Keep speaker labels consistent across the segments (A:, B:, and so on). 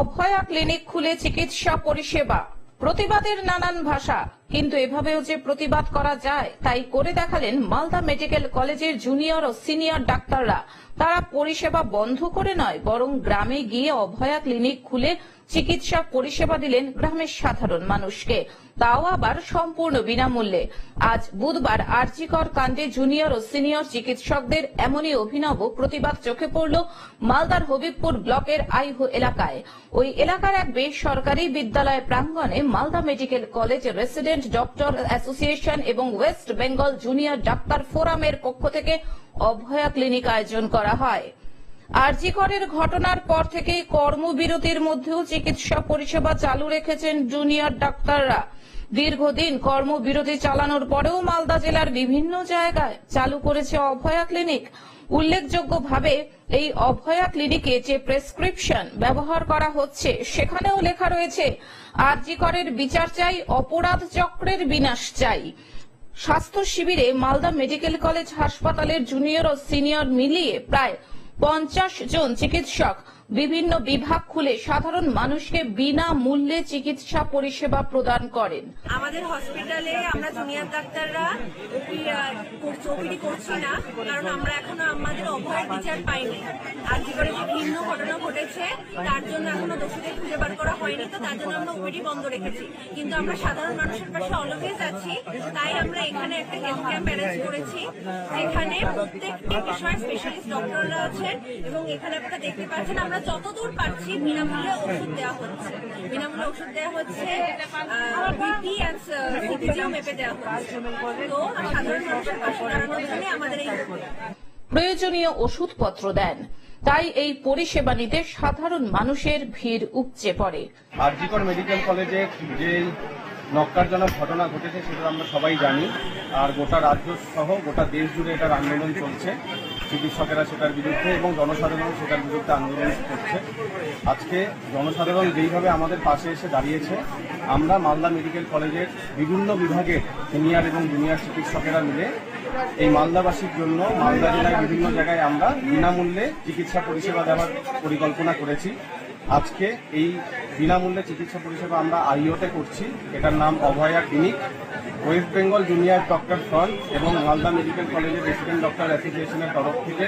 A: অভয়া clinic খুলে চিকিৎসা পরিষেবা। প্রতিবাদের নানান ভাষা। কিন্তু এভাবেও যে প্রতিবাদ করা যায়, তাই করে দেখালেন মালদা মেডিকেল কলেজের জুনিয়র ও সিনিয়র ডাক্তাররা। তারা পরিষেবা বন্ধ করে নয়, বরং গ্রামে গিয়ে অভয়া ক্লিনিক খুলে চিকিৎসা পরিষেবা দিলেন গ্রামের সাধারণ মানুষকে। তাও আবার সম্পূর্ণ বিনামূল্যে। আজ বুধবার আরজিকর কাণ্ডে জুনিয়র ও সিনিয়র চিকিৎসকদের এমনই অভিনব প্রতিবাদ চোখে পড়ল মালদার হবিবপুর ব্লকের আইহো এলাকায়। ওই এলাকার এক বেসরকারি বিদ্যালয় প্রাঙ্গণে Malda medical college resident doctor association এবং ওয়েস্ট বেঙ্গল জুনিয়র ডাক্তার ফোরামের পক্ষ থেকে অভয়া ক্লিনিক আয়োজন করা হয়। আরজিকরের ঘটনার পর থেকেই কর্মবিরতির মধ্যেও চিকিৎসা পরিষেবা চালু রেখেছেন জুনিয়র ডাক্তাররা। দীর্ঘদিন কর্মবিরতি চালানোর পরেও মালদা জেলার বিভিন্ন জায়গায় চালু করেছে অভয়া ক্লিনিক। উল্লেখযোগ্যভাবে এই অভয়া ক্লিনিকে যে প্রেসক্রিপশন ব্যবহার করা হচ্ছে, সেখানেও লেখা রয়েছে, আরজিকরের বিচার চাই, অপরাধ চক্রের বিনাশ চাই। স্বাস্থ্য শিবিরে মালদা মেডিকেল কলেজ হাসপাতালের জুনিয়র ও সিনিয়র মিলিয়ে প্রায় পঞ্চাশ জন চিকিৎসক বিভিন্ন বিভাগ খুলে সাধারণ মানুষকে বিনা মূল্যে চিকিৎসা পরিষেবা প্রদান করেন।
B: আমাদের হসপিটালে আমরা জুনিয়র ডাক্তাররা ওপিডি করছি না, কারণ আমরা এখনও আমাদের অভয়ের বিচার পাইনি। আর জীবনে যে ভিন্ন ঘটনা ঘটেছে, তার জন্য এখনও দোষীদের খুঁজে বার করা হয়নি, তো তার জন্য আমরা ওপিডি বন্ধ রেখেছি। কিন্তু আমরা সাধারণ মানুষের পাশে অলওয়েজ আছি, তাই আমরা এখানে একটা হেলথ ক্যাম্প অ্যারেঞ্জ করেছি, যেখানে প্রত্যেকটি বিষয়ে স্পেশালিস্ট ডক্টররা আছেন, এবং এখানে আপনারা দেখতে পাচ্ছেন, আমরা যতদূর পারছি বিনামূল্যে ওষুধ দেওয়া হচ্ছে। বিনামূল্যে ওষুধ দেওয়া হচ্ছে বিপি অ্যান্ড সিপিজিও মেপে দেওয়া হচ্ছে। তো সাধারণ মানুষের পাশে দাঁড়ানোর জন্য আমাদের এই
A: প্রয়োজনীয় ওষুধপত্র দেন তাই এই পরিষেবা নিতে সাধারণ মানুষের ভিড় উপচে পড়ে।
C: আরজিকর মেডিকেল কলেজে যে নক্কারজনক ঘটনা ঘটেছে সেটা আমরা সবাই জানি। আর গোটা রাজ্য সহ গোটা দেশ জুড়ে এটার আন্দোলন চলছে। চিকিৎসকেরা সেটার বিরুদ্ধে এবং জনসাধারণ সেটার বিরুদ্ধে আন্দোলন করছে। আজকে জনসাধারণ যেইভাবে আমাদের পাশে এসে দাঁড়িয়েছে, আমরা মালদা মেডিকেল কলেজের বিভিন্ন বিভাগের সিনিয়র এবং জুনিয়র চিকিৎসকেরা মিলে এই মালদাবাসীর জন্য মালদা জেলায় বিভিন্ন জায়গায় আমরা বিনামূল্যে চিকিৎসা পরিষেবা দেওয়ার পরিকল্পনা করেছি। আজকে এই বিনামূল্যে চিকিৎসা পরিষেবা আমরা আইওতে করছি। এটার নাম Abhaya clinic. West Bengal junior doctor front এবং মালদা মেডিকেল কলেজের রেসিডেন্ট ডক্টর অ্যাসোসিয়েশনের তরফ থেকে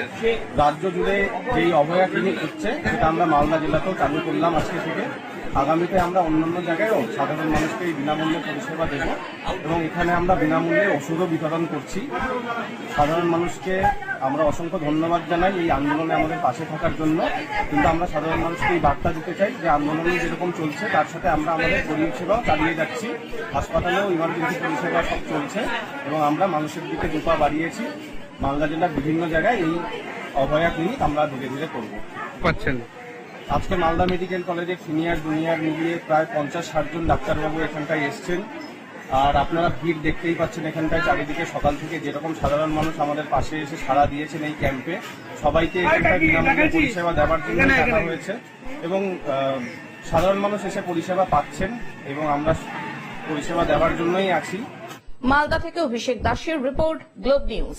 C: রাজ্য জুড়ে যেই অভয়া ক্লিনিক হচ্ছে, সেটা আমরা মালদা জেলাতেও চালু করলাম আজকে থেকে। আগামীতে আমরা অন্যান্য জায়গায়ও সাধারণ মানুষকে এই বিনামূল্যে পরিষেবা দেব এবং এখানে আমরা বিনামূল্যে ওষুধও বিতরণ করছি। সাধারণ মানুষকে আমরা অসংখ্য ধন্যবাদ জানাই এই আন্দোলনে আমাদের পাশে থাকার জন্য। কিন্তু আমরা সাধারণ মানুষকে এই বার্তা দিতে চাই যে আন্দোলন যেরকম চলছে, তার সাথে আমরা আমাদের পরিষেবাও চালিয়ে যাচ্ছি। হাসপাতালেও ইমার্জেন্সি পরিষেবা সব চলছে এবং আমরা মানুষের দিকে দুপা বাড়িয়েছি। মালদা জেলার বিভিন্ন জায়গায় এই অভয়া ক্লিনিক আমরা ধীরে ধীরে করব।
D: পাচ্ছেন।
C: আজকে মালদা মেডিকেল কলেজের সিনিয়র জুনিয়র মিলিয়ে প্রায় পঞ্চাশ ষাট জন ডাক্তারবাবু এখানটায় এসছেন। আর আপনারা ভিড় দেখতেই পাচ্ছেন এখানটায় চারিদিকে সকাল থেকে যেরকম সাধারণ মানুষ আমাদের পাশে এসে সাড়া দিয়েছেন এই ক্যাম্পে সবাইকে এখানটায় বিনামূল্যে পরিষেবা দেওয়ার জন্য ডাকা হয়েছে। এবং আহ, সাধারণ মানুষ এসে পরিষেবা পাচ্ছেন এবং আমরা পরিষেবা দেওয়ার জন্যই আছি।
A: মালদা থেকে অভিষেক দাসের রিপোর্ট গ্লোব নিউজ।